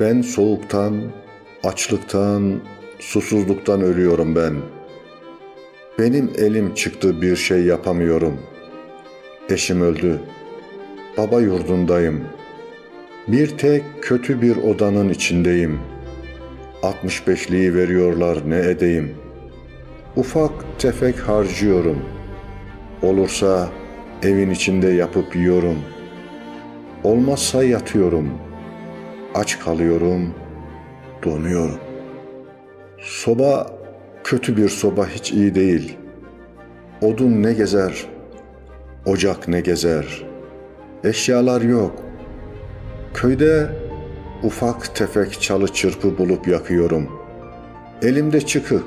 Ben soğuktan, açlıktan, susuzluktan ölüyorum ben. Benim elim çıktı bir şey yapamıyorum. Eşim öldü. Baba yurdundayım. Bir tek kötü bir odanın içindeyim. 65'liği veriyorlar ne edeyim. Ufak tefek harcıyorum. Olursa evin içinde yapıp yiyorum. Olmazsa yatıyorum. Aç kalıyorum. Donuyorum. Soba kötü bir soba hiç iyi değil. Odun ne gezer? Ocak ne gezer? Eşyalar yok. Köyde ufak tefek çalı çırpı bulup yakıyorum. Elimde çıkık,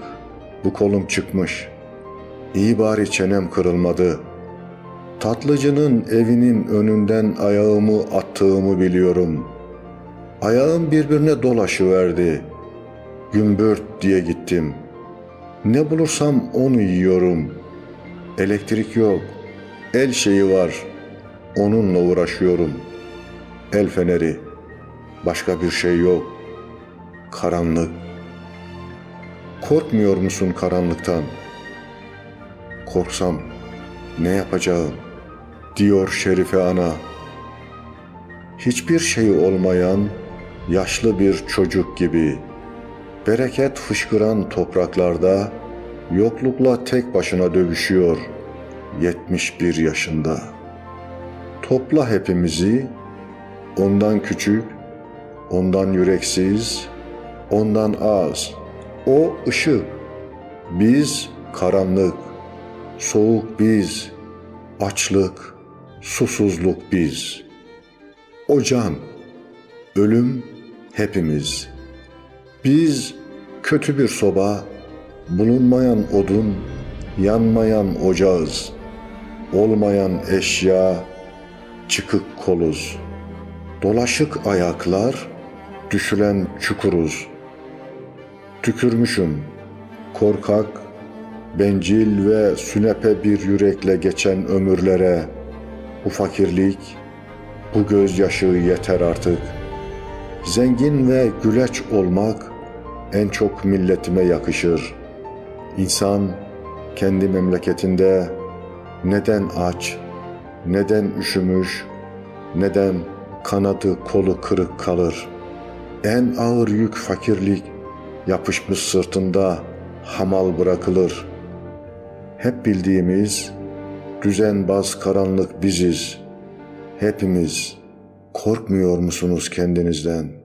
bu kolum çıkmış. İyi bari çenem kırılmadı. Tatlıcının evinin önünden ayağımı attığımı biliyorum. Ayağım birbirine dolaşıverdi. Gümbürt diye gittim. Ne bulursam onu yiyorum. Elektrik yok. El şeyi var. Onunla uğraşıyorum. El feneri. Başka bir şey yok. Karanlık. Korkmuyor musun karanlıktan? Korksam ne yapacağım? Diyor Şerife ana. Hiçbir şey olmayan yaşlı bir çocuk gibi bereket fışkıran topraklarda yoklukla tek başına dövüşüyor 71 yaşında. Topla hepimizi ondan küçük, ondan yüreksiz, ondan az. O ışık, biz karanlık, soğuk biz, açlık, susuzluk biz. O can, ölüm hepimiz. Biz kötü bir soba, bulunmayan odun, yanmayan ocağız. Olmayan eşya, çıkık koluz. Dolaşık ayaklar, düşülen çukuruz. Tükürmüşüm, korkak, bencil ve sünepe bir yürekle geçen ömürlere. Bu fakirlik, bu gözyaşı yeter artık. Zengin ve güleç olmak en çok milletime yakışır. İnsan kendi memleketinde neden aç, neden üşümüş, neden kanadı kolu kırık kalır. En ağır yük fakirlik yapışmış sırtında hamal bırakılır. Hep bildiğimiz düzenbaz karanlık biziz. Hepimiz korkmuyor musunuz kendinizden?''